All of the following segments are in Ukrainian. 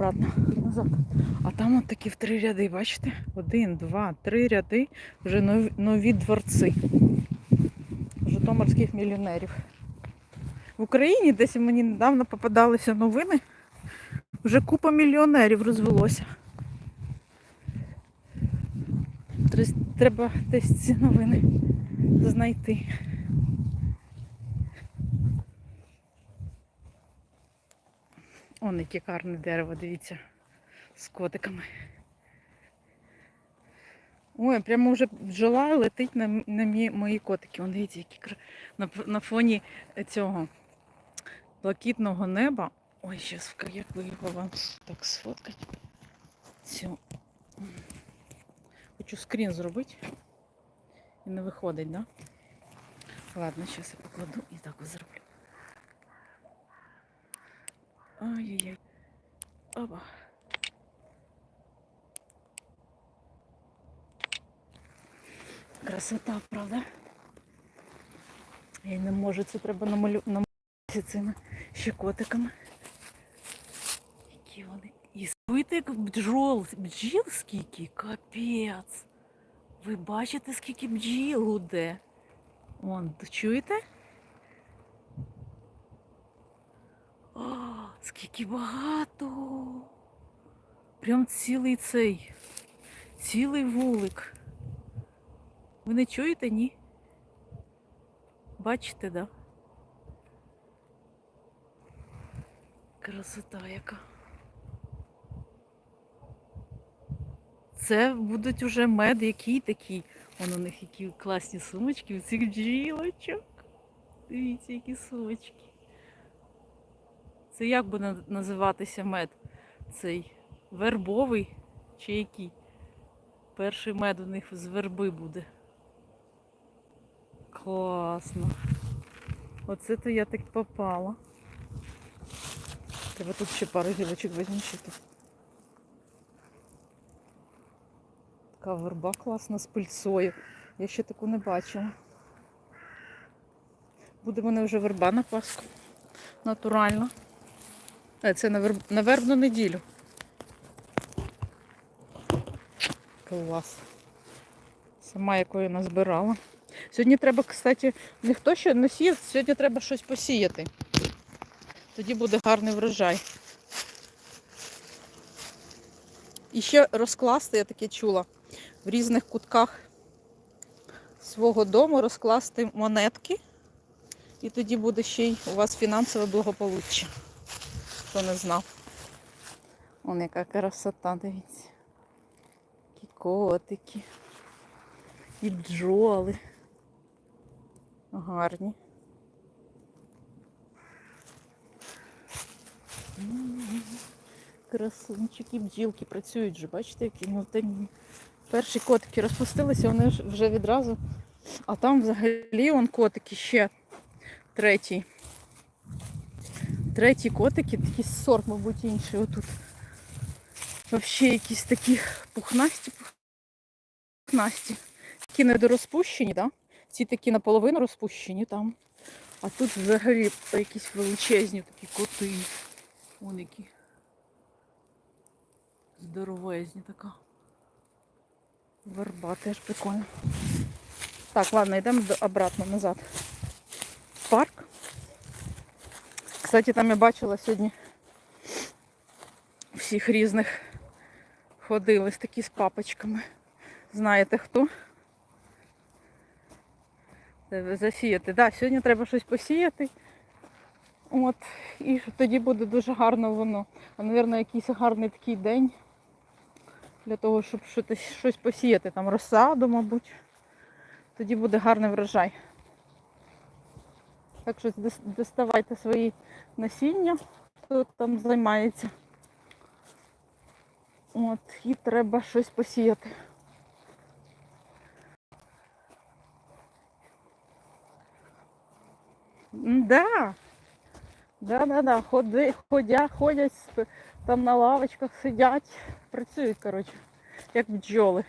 обратно назад. А там от такі в три ряди, бачите? Один, два, три ряди, вже нові, нові дворці житомирських мільйонерів. В Україні десь мені недавно попадалися новини. Вже купа мільйонерів розвелося. Треба десь ці новини знайти. Он яке гарне дерево, дивіться, з котиками. Ой, прямо вже бджола летить на, на мі- мої котики. Вон дивіться, які кра- на, на фоні цього блакитного неба. Ой, зараз як би його вам так сфоткати. Цю. Хочу скрін зробити. І не виходить, да? Ладно, зараз я покладу і так ось Ай-яй-яй. Оба. Красота, правда? Я не можу, це треба намалю... намалювати цими щекотиками. Які вони. І спите як бджол, бджіл скільки, капець. Ви бачите, скільки бджіл гуде? Вон, чуєте? О, скільки багато. Прям цілий цей, цілий вулик. Ви не чуєте, ні? Бачите, да? Красота яка. Це будуть уже мед, який такий. Вон у них які класні сумочки у цих бджілочок. Дивіться, які сумочки. Це як буде називатися мед? Цей вербовий чи який? Перший мед у них з верби буде. Класно. Оце то я так попала. Треба тут ще пару гілочок тут. Така верба класна з пильцою. Я ще таку не бачила. Буде мене вже верба на Пасху. Натурально. Е, Це на, верб... на вербну неділю. Клас. Сама якою назбирала. Сьогодні треба, кстати, ніхто ще не сіяв, сьогодні треба щось посіяти. Тоді буде гарний врожай. І ще розкласти, я таке чула, в різних кутках свого дому розкласти монетки. І тоді буде ще й у вас фінансове благополуччя. Хто не знав. Вон яка красота, дивіться. Які котики. І бджоли. Гарні. Красунчики, бджілки працюють же, бачите, які ну. Перші котики розпустилися, вони вже відразу. А там взагалі вон котики ще третій. Треті котики, такий сорт, мабуть, інший отут. Взагалі якісь такі пухнасті, пухнасті. Такі недорозпущені, да? Ці такі наполовину розпущені там. А тут взагалі якісь величезні такі коти. Вон які. Здоровезні така. Верба теж прикольно. Так, ладно, йдемо обратно назад. Парк. Кстати, там я бачила сьогодні всіх різних ходили такі з папочками. Знаєте хто? Це Засіяти. Да, сьогодні треба щось посіяти. От, і тоді буде дуже гарно воно. А, мабуть, якийсь гарний такий день для того, щоб щось посіяти. Там розсаду, мабуть. Тоді буде гарний врожай. Так що доставайте свої насіння, хто там займається. От, і треба щось посіяти. Да. Да, да, да. Ходи, ходя, ходять, там на лавочках сидять, працюють, коротше, як бджоли.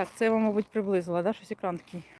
Так, це я вам, мабуть, приблизила, да? щось екран такий